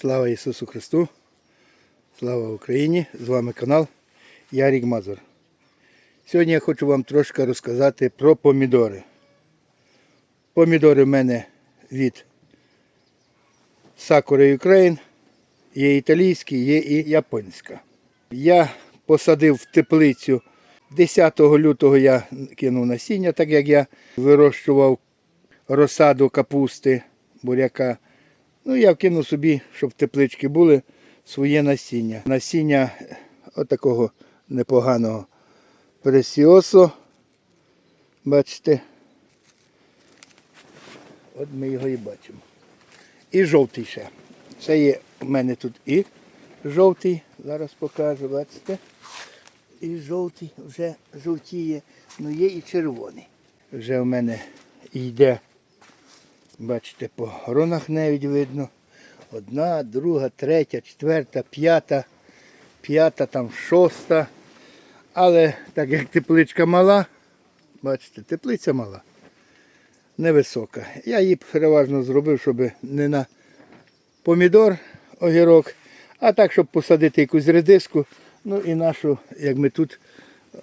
Слава Ісусу Христу! Слава Україні! З вами канал Ярік Мазур. Сьогодні я хочу вам трошки розказати про помідори. Помідори в мене від Sakura Ukraine. Є італійські, є і японська. Я посадив в теплицю 10 лютого я кинув насіння, так як я вирощував розсаду капусти, буряка. Ну, я вкинув собі, щоб теплички були своє насіння. Насіння отакого непоганого пресіосо. Бачите. От ми його і бачимо. І жовтий ще. Це є у мене тут і жовтий, зараз покажу, бачите. І жовтий вже жовтіє, ну є і червоний. Вже в мене йде, бачите, по гронах навіть видно. Одна, друга, третя, четверта, п'ята, п'ята, там шоста. Але так як тепличка мала, бачите, теплиця мала, невисока. Я її переважно зробив, щоб не на помідор, огірок, а так, щоб посадити якусь редиску. Ну і нашу, як ми тут,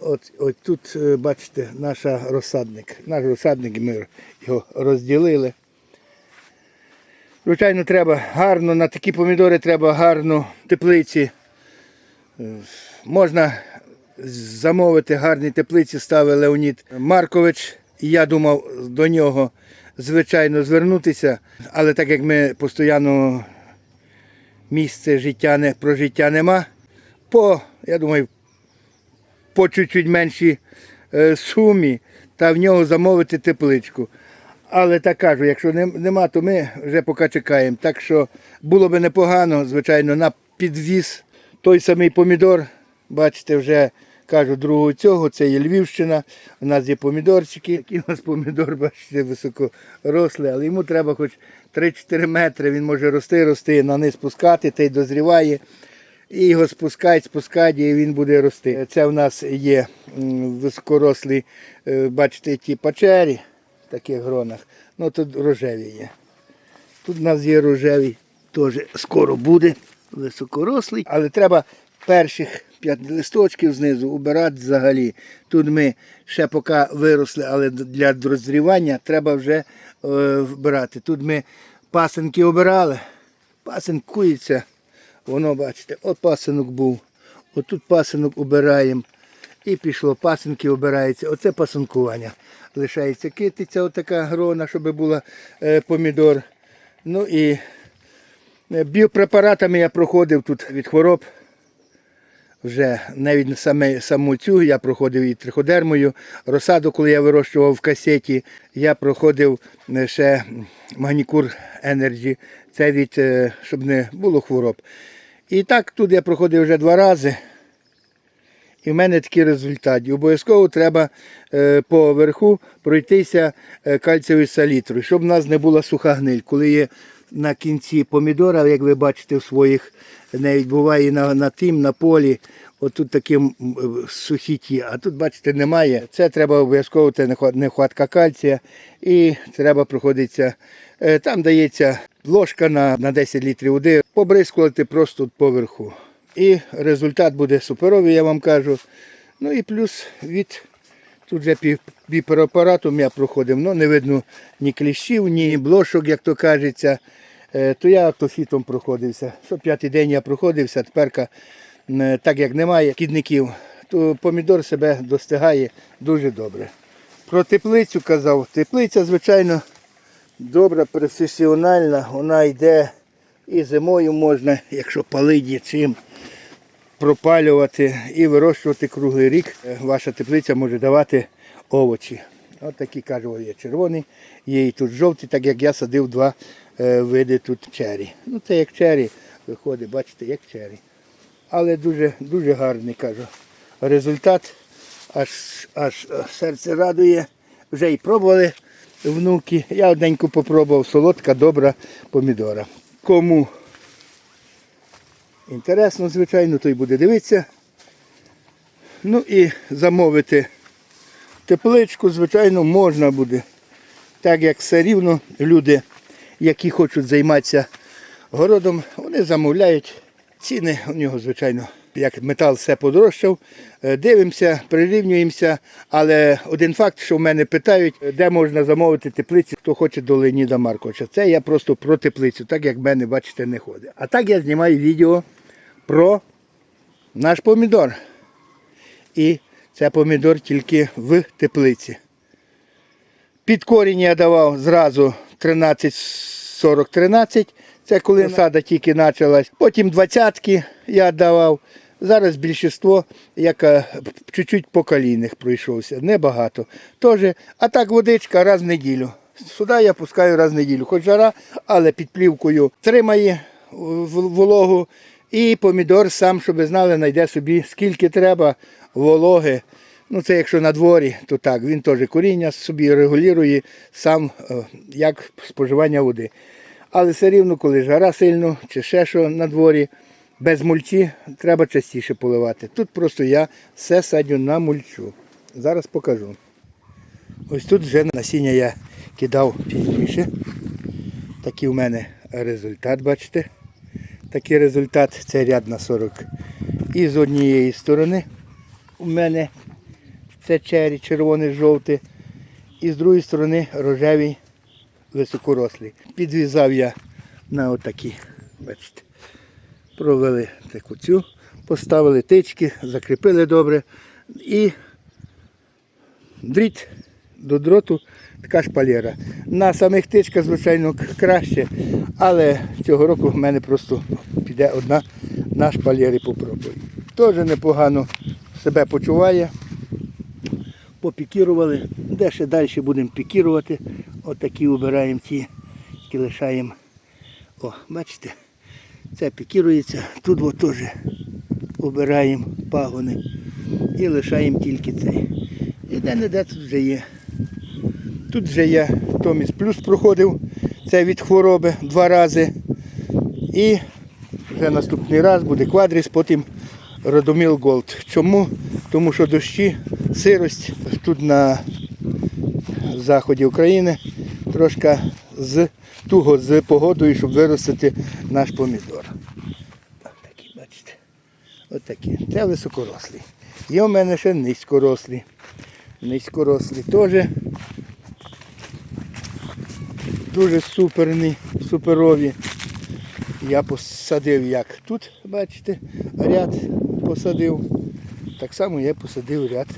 от, от тут, е, бачите, наша розсадник. Наш розсадник, ми його розділили. Звичайно, треба гарно, на такі помідори треба гарно теплиці. Е, Можна замовити гарні теплиці, ставив Леонід Маркович. І я думав до нього, звичайно, звернутися, але так як ми постійно місце життя не, про життя нема, по, я думаю, по чуть-чуть меншій е, сумі та в нього замовити тепличку. Але так кажу, якщо нема, то ми вже поки чекаємо. Так що було би непогано, звичайно, на підвіз той самий помідор. Бачите, вже кажу, другого цього, це є Львівщина. У нас є помідорчики. Такий у нас помідор, бачите, високорослий, але йому треба хоч 3-4 метри, він може рости, рости, на низ спускати, та й дозріває. І його спускають, спускають, і він буде рости. Це в нас є високорослі, е, бачите, ті пачері в таких гронах. Ну тут рожеві є. Тут у нас є рожевий, теж скоро буде, високорослий, але треба перших п'ять листочків знизу убирати взагалі. Тут ми ще поки виросли, але для дозрівання треба вже е, вбирати. Тут ми пасенки обирали, пасенкується, воно бачите, от пасенок був, отут пасенок обираємо. І пішло, пасенки обираються. Оце пасинкування. Лишається китиця, отака грона, щоб була е, помідор. Ну і е, біопрепаратами я проходив тут від хвороб. Вже навіть саме саму цю я проходив і триходермою. Розсаду, коли я вирощував в касеті, я проходив е, ще Магнікур Energy. Це від, щоб не було хвороб. І так тут я проходив вже два рази. І в мене такий результат. Обов'язково треба е, по верху пройтися е, кальцієвою салітрою, щоб в нас не була суха гниль. Коли є на кінці помідора, як ви бачите в своїх, навіть буває на, на тим, на полі, отут такі сухі ті, а тут, бачите, немає. Це треба обов'язково, це нехватка кальція. І треба проходитися. е, Там дається ложка на, на 10 літрів води, побризкувати просто поверху. І результат буде суперовий, я вам кажу. Ну і плюс від тут вже пів- я проходив, ну не видно ні кліщів, ні блошок, як то кажеться. Е, То я автофітом проходився. Що п'ятий день я проходився, тепер, так як немає кідників, то помідор себе достигає дуже добре. Про теплицю казав. Теплиця, звичайно, добра, професіональна, вона йде і зимою можна, якщо палить є чим, пропалювати і вирощувати круглий рік. Е, Ваша теплиця може давати овочі. От такі кажу, є червоний, є і тут жовтий, так як я садив два е, види тут чері. Ну це як чері виходить, бачите, як чері. Але дуже, дуже гарний, кажу. Результат аж, аж е, серце радує. Вже і пробували внуки. Я одненьку попробував, солодка, добра помідора. Кому інтересно, звичайно, той буде дивитися. Ну і замовити тепличку, звичайно, можна буде. Так як все рівно люди, які хочуть займатися городом, вони замовляють. Ціни у нього, звичайно, як метал все подорожчав. Е, Дивимося, прирівнюємося. Але один факт, що в мене питають, де можна замовити теплиці, хто хоче до Леоніда Марковича. Це я просто про теплицю, так як в мене, бачите, не ходить. А так я знімаю відео про наш помідор. І це помідор тільки в теплиці. Під корінь я давав зразу 13-40-13. Це коли сада тільки почалась. Потім двадцятки я давав. Зараз більшість, як е, чуть-чуть по колінних пройшовся, небагато. Тоже, а так водичка раз в неділю. Сюди я пускаю раз в неділю. Хоч жара, але під плівкою тримає вологу. І помідор сам, щоб ви знали, знайде собі скільки треба вологи. Ну, це якщо на дворі, то так, він теж коріння собі регулює сам е, як споживання води. Але все рівно, коли жара сильно чи ще що на дворі, без мульчі треба частіше поливати. Тут просто я все садю на мульчу. Зараз покажу. Ось тут вже насіння я кидав пізніше. Такий у мене результат, бачите. Такий результат це ряд на 40. І з однієї сторони у мене це чері, червоний, жовтий. І з другої сторони рожевий високорослий. Підв'язав я на отакі, бачите, провели таку цю, поставили тички, закріпили добре. І дріт до дроту така шпалера. На самих тичках, звичайно, краще, але цього року в мене просто піде одна на шпалері попробую. Теж непогано себе почуває. Попікірували. Де ще далі будемо пікірувати. Отакі обираємо ті, які лишаємо. О, бачите, це пікірується. Тут от теж обираємо пагони і лишаємо тільки цей. І де-не-де тут вже є. Тут вже я Томіс Плюс проходив, це від хвороби два рази. І вже наступний раз буде квадріс, потім Родоміл Голд. Чому? Тому що дощі, сирость тут на заході України трошки з туго з погодою, щоб виростити наш помідор. Так, такі, бачите. Отакі. Це високорослі. Є у мене ще низькорослі. Низькорослі теж дуже суперні, суперові. Я посадив як тут, бачите, ряд посадив. Так само я посадив ряд.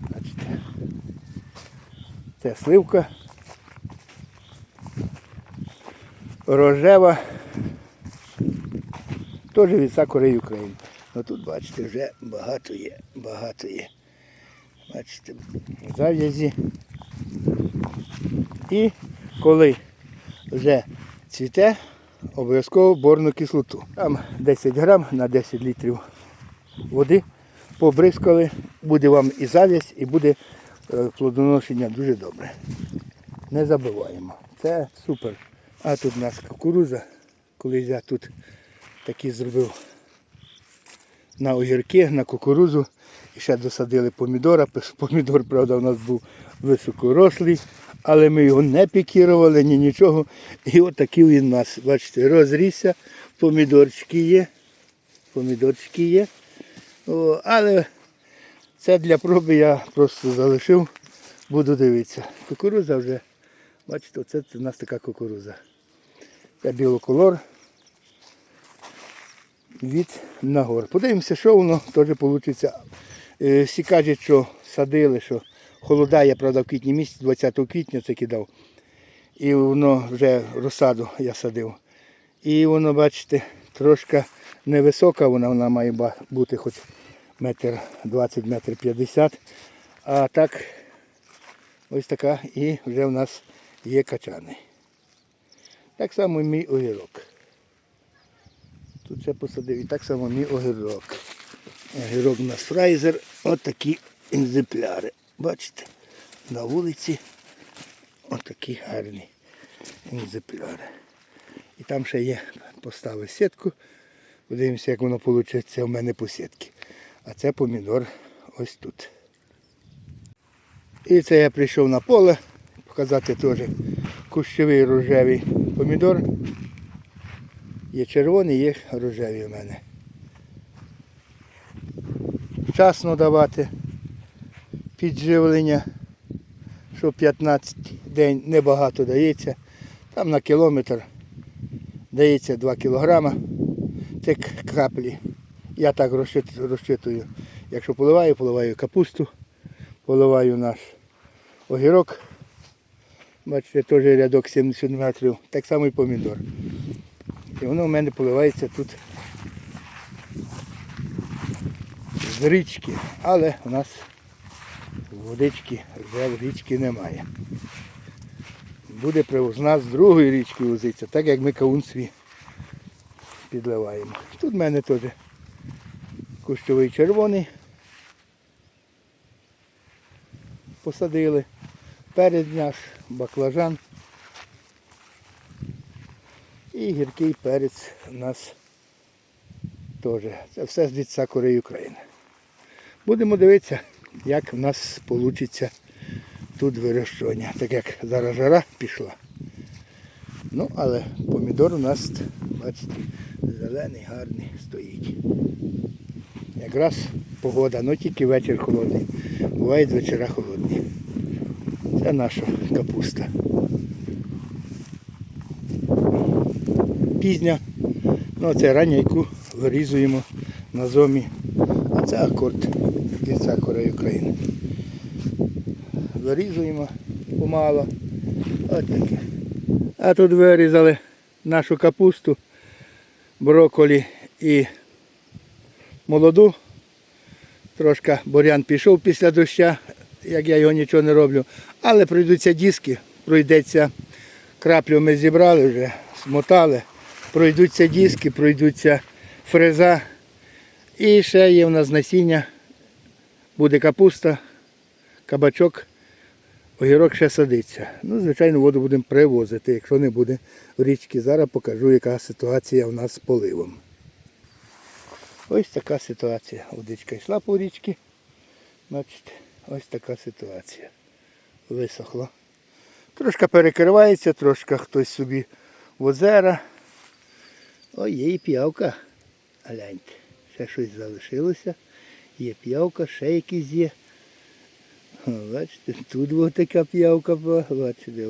Бачите. Це сливка. Рожева. Теж від Сакури України. Ну тут, бачите, вже багато є. Багато є. Бачите, зав'язі. І коли вже цвіте, обов'язково борну кислоту. Там 10 грам на 10 літрів води побризкали, буде вам і зав'язь, і буде е, плодоношення дуже добре. Не забуваємо. Це супер. А тут у нас кукуруза. Колись я тут такі зробив на огірки, на кукурузу. І ще досадили помідора. Помідор, правда, у нас був високорослий, але ми його не пікірували, ні нічого. І от він у нас, бачите, розрісся. Помідорчики є. Помідорчики є. О, але це для проби я просто залишив, буду дивитися. Кукуруза вже, бачите, оце у нас така кукуруза. Це білоколор від нагор. Подивимося, що воно теж вийде. Всі кажуть, що садили, що холодає, правда, в квітні місяці, 20 квітня це кидав. І воно вже розсаду я садив. І воно, бачите, трошки невисока, вона, вона має бути хоч метр 20, метр 50. А так, ось така і вже в нас є качани. Так само і мій огірок. Тут ще посадив і так само мій огірок. Огірок у нас фрайзер. От такі екземпляри. Бачите? На вулиці отакі гарні екземпляри. І там ще є, поставив сітку. Подивимося, як воно вийде у мене по сітці. А це помідор ось тут. І це я прийшов на поле, показати теж кущовий рожевий помідор. Є червоні, є рожеві в мене. Вчасно давати підживлення, що 15 день небагато дається. Там на кілометр дається 2 кілограма. Це краплі. Я так розчитую. Якщо поливаю, поливаю капусту, поливаю наш огірок. Бачите, теж рядок 70 метрів. Так само і помідор. І воно в мене поливається тут з річки. Але у нас водички вже річки немає. Буде привозна з другої річки возитися, так як ми кавун свій підливаємо. Тут в мене теж кущовий червоний. Посадили. Перед наш баклажан. І гіркий перець у нас теж. Це все з від сакури України. Будемо дивитися, як в нас вийде тут вирощування. Так як зараз жара пішла. Ну, але помідор у нас, бачите, зелений, гарний стоїть. Якраз погода, ну тільки вечір холодний. Бувають вечора холодні. Це наша капуста. Пізня. Ну, це рання, яку вирізуємо на зомі. А це акорд від сакури України. Вирізуємо помало. От таке. А тут вирізали нашу капусту, брокколі і молоду. Трошки бурян пішов після дощу, як я його нічого не роблю. Але пройдуться диски, пройдеться краплю ми зібрали вже, смотали. Пройдуться диски, пройдуться фреза. І ще є в нас насіння. Буде капуста, кабачок, огірок ще садиться. Ну, звичайно, воду будемо привозити, якщо не буде в річці. Зараз покажу, яка ситуація у нас з поливом. Ось така ситуація. Водичка йшла по річці. Бачите, ось така ситуація. Висохло. Трошки перекривається, трошки хтось собі в озера. Ой, є і п'явка. Гляньте, ще щось залишилося. Є п'явка, ще якісь є. Бачите, тут ось така п'явка була, бачите.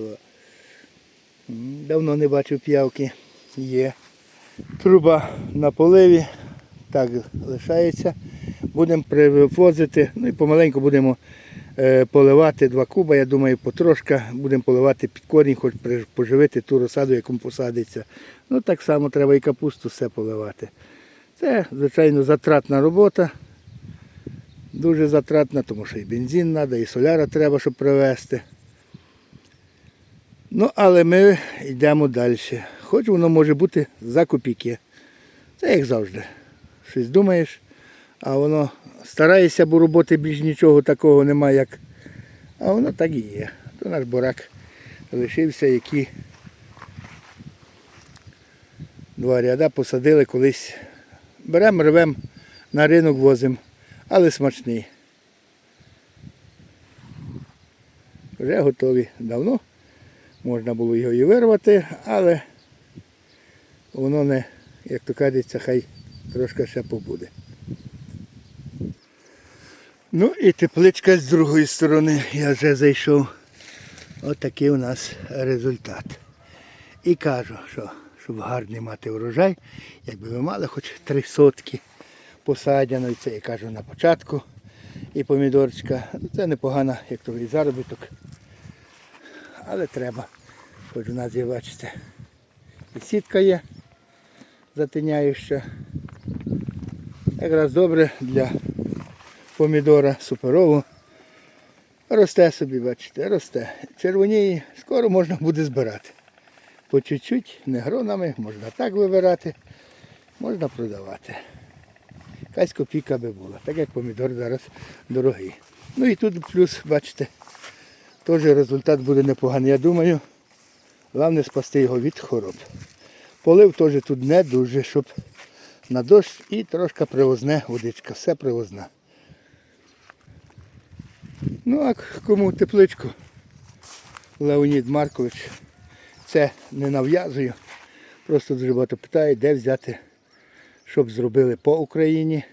Давно не бачив п'явки. Є. Труба на поливі. Так лишається. Будемо привозити, ну і помаленьку будемо е, поливати два куба. Я думаю, потрошка будемо поливати під корінь, хоч поживити ту розсаду, яку посадиться. Ну так само треба і капусту все поливати. Це, звичайно, затратна робота. Дуже затратна, тому що і бензин треба, і соляра треба, щоб привезти. Ну, але ми йдемо далі. Хоч воно може бути за копійки. Це як завжди. Щось думаєш, а воно стараєшся, бо роботи більш нічого такого немає, як. А воно так і є. То наш бурак лишився, які два ряда посадили колись. Беремо, рвемо, на ринок возимо, але смачний. Вже готові давно. Можна було його і вирвати, але воно не, як то кажеться, хай трошки ще побуде. Ну і тепличка з другої сторони. Я вже зайшов. Ось такий у нас результат. І кажу, що щоб гарний мати урожай, якби ви мали хоч три сотки посадяно, і це я кажу на початку. І помідорчика. Ну, Це непогано, як то і заробіток. Але треба. Хоч у нас є, бачите, і сітка є затиняюча. Якраз добре для помідора суперово. Росте собі, бачите, росте. Червоніє, скоро можна буде збирати. По чуть-чуть, не гронами, можна так вибирати, можна продавати. Якась копійка би була, так як помідор зараз дорогий. Ну і тут плюс, бачите, теж результат буде непоганий. Я думаю, головне спасти його від хвороб. Полив теж тут не дуже, щоб на дощ і трошки привозне водичка, все привозна. Ну а кому тепличку Леонід Маркович, це не нав'язую. Просто дуже багато питають, де взяти, щоб зробили по Україні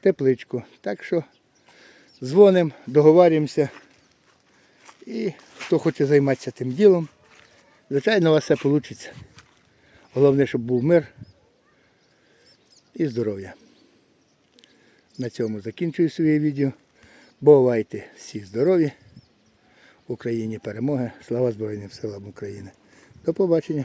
тепличку. Так що дзвонимо, договорюємося. І хто хоче займатися тим ділом, звичайно, у вас все вийде. Головне, щоб був мир і здоров'я. На цьому закінчую своє відео. Бувайте всі здорові. В Україні перемоги. Слава Збройним силам України. До побачення.